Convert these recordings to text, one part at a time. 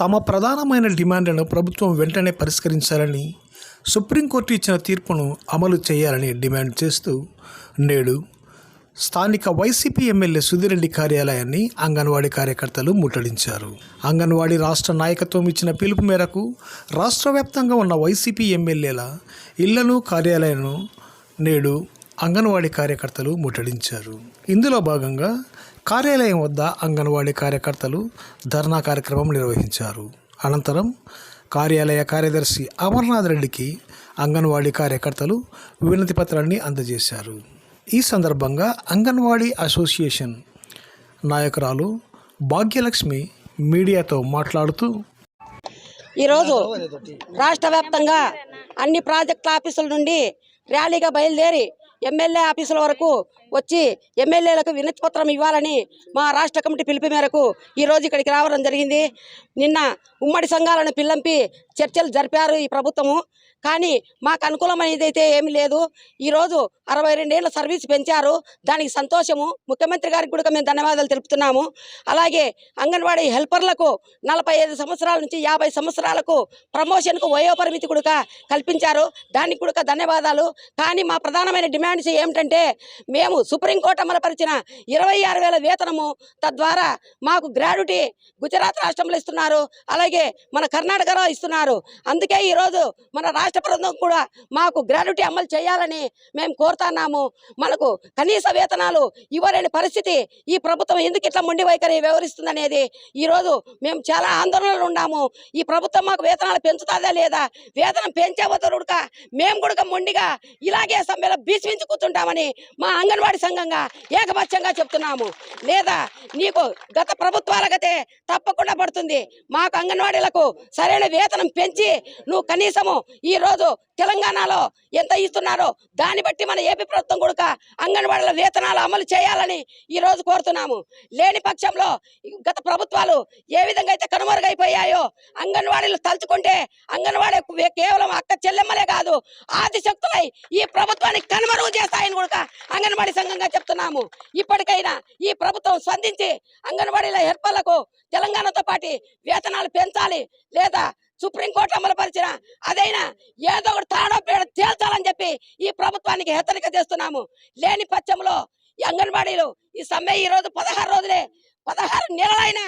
తమ ప్రధానమైన డిమాండ్లను ప్రభుత్వం వెంటనే పరిష్కరించాలని సుప్రీంకోర్టు ఇచ్చిన తీర్పును అమలు చేయాలని డిమాండ్ చేస్తూ నేడు స్థానిక వైసీపీ ఎమ్మెల్యే సుధిరెడ్డి కార్యాలయాన్ని అంగన్వాడీ కార్యకర్తలు ముట్టడించారు. అంగన్వాడీ రాష్ట్ర నాయకత్వం ఇచ్చిన పిలుపు మేరకు రాష్ట్ర వ్యాప్తంగా ఉన్న వైసీపీ ఎమ్మెల్యేల ఇళ్ళను కార్యాలయాలను నేడు అంగన్వాడీ కార్యకర్తలు ముట్టడించారు. ఇందులో భాగంగా కార్యాలయం వద్ద అంగన్వాడీ కార్యకర్తలు ధర్నా కార్యక్రమం నిర్వహించారు. అనంతరం కార్యాలయ కార్యదర్శి అమర్నాథ్ రెడ్డికి అంగన్వాడీ కార్యకర్తలు వినతి పత్రాన్ని అందజేశారు. ఈ సందర్భంగా అంగన్వాడీ అసోసియేషన్ నాయకురాలు భాగ్యలక్ష్మి మీడియాతో మాట్లాడుతూ ఈరోజు రాష్ట్ర వ్యాప్తంగా అన్ని ప్రాజెక్ట్ ఆఫీసుల నుండి ర్యాలీగా బయలుదేరి ఎమ్మెల్యే ఆఫీసుల వరకు వచ్చి ఎమ్మెల్యేలకు వినతిపత్రం ఇవ్వాలని మా రాష్ట్ర కమిటీ పిలుపు మేరకు ఈరోజు ఇక్కడికి రావడం జరిగింది. నిన్న ఉమ్మడి సంఘాలను పిల్లంపి చర్చలు జరిపారు ఈ ప్రభుత్వము. కానీ మాకు అనుకూలమైనది అయితే ఏమీ లేదు ఈరోజు అరవై రెండేళ్ళ సర్వీస్ పెంచారు. దానికి సంతోషము. ముఖ్యమంత్రి గారికి కూడా మేము ధన్యవాదాలు తెలుపుతున్నాము. అలాగే అంగన్వాడీ హెల్పర్లకు నలభై ఐదు సంవత్సరాల నుంచి యాభై సంవత్సరాలకు ప్రమోషన్కు వయోపరిమితి కూడా కల్పించారు. దానికి కూడా ధన్యవాదాలు. కానీ మా ప్రధానమైన డిమాండ్స్ ఏమిటంటే మేము సుప్రీంకోర్టు అమలుపరిచిన ఇరవై ఆరు వేల వేతనము తద్వారా మాకు గ్రాడ్యుటీ గుజరాత్ రాష్ట్రంలో ఇస్తున్నారు అలాగే మన కర్ణాటకలో ఇస్తున్నారు. అందుకే ఈరోజు మన రాష్ట్ర ప్రభుత్వం కూడా మాకు గ్రాడ్యుటీ అమలు చేయాలని మేము కోరుతున్నాము. మనకు కనీస వేతనాలు ఇవ్వలేని పరిస్థితి ఈ ప్రభుత్వం ఎందుకు ఇట్లా మొండి వైఖరి వ్యవహరిస్తుందనేది ఈరోజు మేము చాలా ఆందోళనలు ఉన్నాము. ఈ ప్రభుత్వం మాకు వేతనాలు పెంచుతుందా లేదా? వేతనం పెంచే వద్దరుడుక మేము కూడా మొండిగా ఇలాగే సమ్మెలో బీసిమించి కూర్చుంటామని మా అంగన్వాడీ సంఘంగా ఏకపక్షంగా చెప్తున్నాము. లేదా నీకు గత ప్రభుత్వాల గతే తప్పకుండా పడుతుంది. మాకు అంగన్వాడీలకు సరైన వేతనం పెంచి నువ్వు కనీసము ఈరోజు తెలంగాణలో ఎంత ఇస్తున్నారో దాన్ని బట్టి మన ఏపీ ప్రభుత్వం కొడుక అంగన్వాడీల వేతనాలు అమలు చేయాలని ఈ రోజు కోరుతున్నాము. లేని పక్షంలో గత ప్రభుత్వాలు ఏ విధంగా అయితే కనుమరుగైపోయాయో అంగన్వాడీలు తలుచుకుంటే అంగన్వాడీ కేవలం అక్క చెల్లెమ్మలే కాదు ఆదిశక్తులై ఈ ప్రభుత్వానికి కనుమరుగు చేస్తాయని కూడా అంగన్వాడీ సంఘంగా చెప్తున్నాము. ఇప్పటికైనా ఈ ప్రభుత్వం స్పందించి అంగన్వాడీల హెల్పర్లకు తెలంగాణతో పాటు వేతనాలు పెంచాలి లేదా సుప్రీంకోర్టు అమలుపరిచిన అదైనా ఏదో ఒకటి తాడో పేడ తేల్చాలని చెప్పి ఈ ప్రభుత్వానికి హెచ్చరిక చేస్తున్నాము. లేని పక్షంలో అంగన్వాడీలు ఈ సమ్మె ఈ రోజు పదహారు రోజులే పదహారు నెలలైనా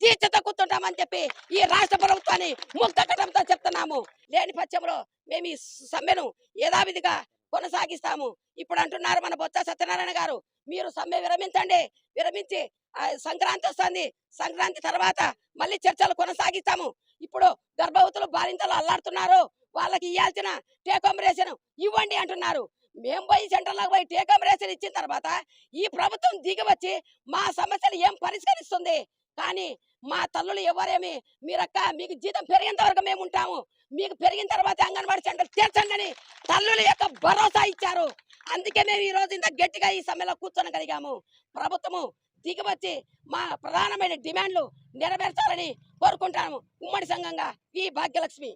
దీక్షతో కూర్చుంటామని చెప్పి ఈ రాష్ట్ర ప్రభుత్వాన్ని ముక్తకటంతో చెప్తున్నాము. లేని పక్షంలో మేము ఈ సమ్మెను యథావిధిగా కొనసాగిస్తాము. ఇప్పుడు అంటున్నారు మన బొత్స సత్యనారాయణ గారు మీరు సమ్మె విరమించండి విరమించి సంక్రాంతి వస్తుంది సంక్రాంతి తర్వాత మళ్ళీ చర్చలు కొనసాగిస్తాము. ఇప్పుడు గర్భవతులు బాలింతలు అల్లాడుతున్నారు. వాళ్ళకి ఇవ్వాల్సిన టేకామరేషన్ ఇవ్వండి అంటున్నారు. మేము పోయి సెంటర్లకు పోయి టేకామరేషన్ ఇచ్చిన తర్వాత ఈ ప్రభుత్వం దిగి వచ్చి మా సమస్యలు ఏం పరిష్కరిస్తుంది? కానీ మా తల్లులు ఎవరేమి? మీరక్క మీకు జీతం పెరిగేంత వరకు మేము ఉంటాము. మీకు పెరిగిన తర్వాత అంగన్వాడీ సెంటర్ తీర్చండి అని తల్లుల యొక్క భరోసా ఇచ్చారు. అందుకే మేము ఈ రోజు ఇంత గట్టిగా ఈ సమ్మెలో కూర్చోనగలిగాము. ప్రభుత్వము దిగివచ్చి మా ప్రధానమైన డిమాండ్లు నెరవేర్చాలని కోరుకుంటాము. ఉమ్మడి సంఘంగా ఈ భాగ్యలక్ష్మి.